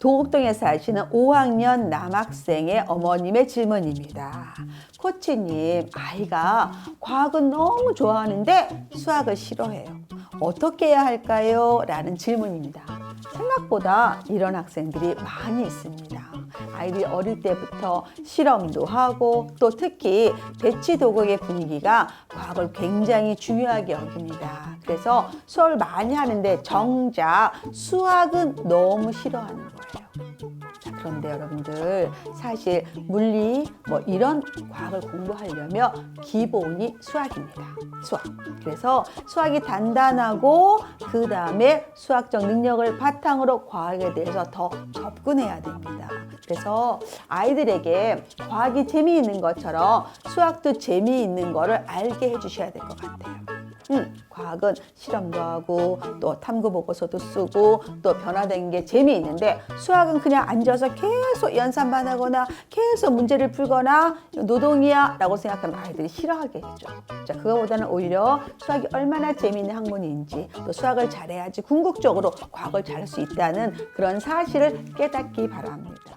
도곡동에 사시는 5학년 남학생의 어머님의 질문입니다. 코치님, 아이가 과학은 너무 좋아하는데 수학을 싫어해요. 어떻게 해야 할까요? 라는 질문입니다. 생각보다 이런 학생들이 많이 있습니다. 아이들이 어릴 때부터 실험도 하고 또 특히 배치 도곡의 분위기가 과학을 굉장히 중요하게 여깁니다. 그래서 수업을 많이 하는데 정작 수학은 너무 싫어하는 거예요. 자, 그런데 여러분들 사실 물리 뭐 이런 과학을 공부하려면 기본이 수학입니다. 수학. 그래서 수학이 단단하고 그 다음에 수학적 능력을 바탕으로 과학에 대해서 더 접근해야 됩니다. 그래서 아이들에게 과학이 재미있는 것처럼 수학도 재미있는 거를 알게 해주셔야 될 것 같아요. 음, 과학은 실험도 하고 또 탐구 보고서도 쓰고 또 변화된 게 재미있는데 수학은 그냥 앉아서 계속 연산만 하거나 계속 문제를 풀거나 노동이야 라고 생각하면 아이들이 싫어하겠죠. 자, 그거보다는 오히려 수학이 얼마나 재미있는 학문인지 또 수학을 잘해야지 궁극적으로 과학을 잘할 수 있다는 그런 사실을 깨닫기 바랍니다.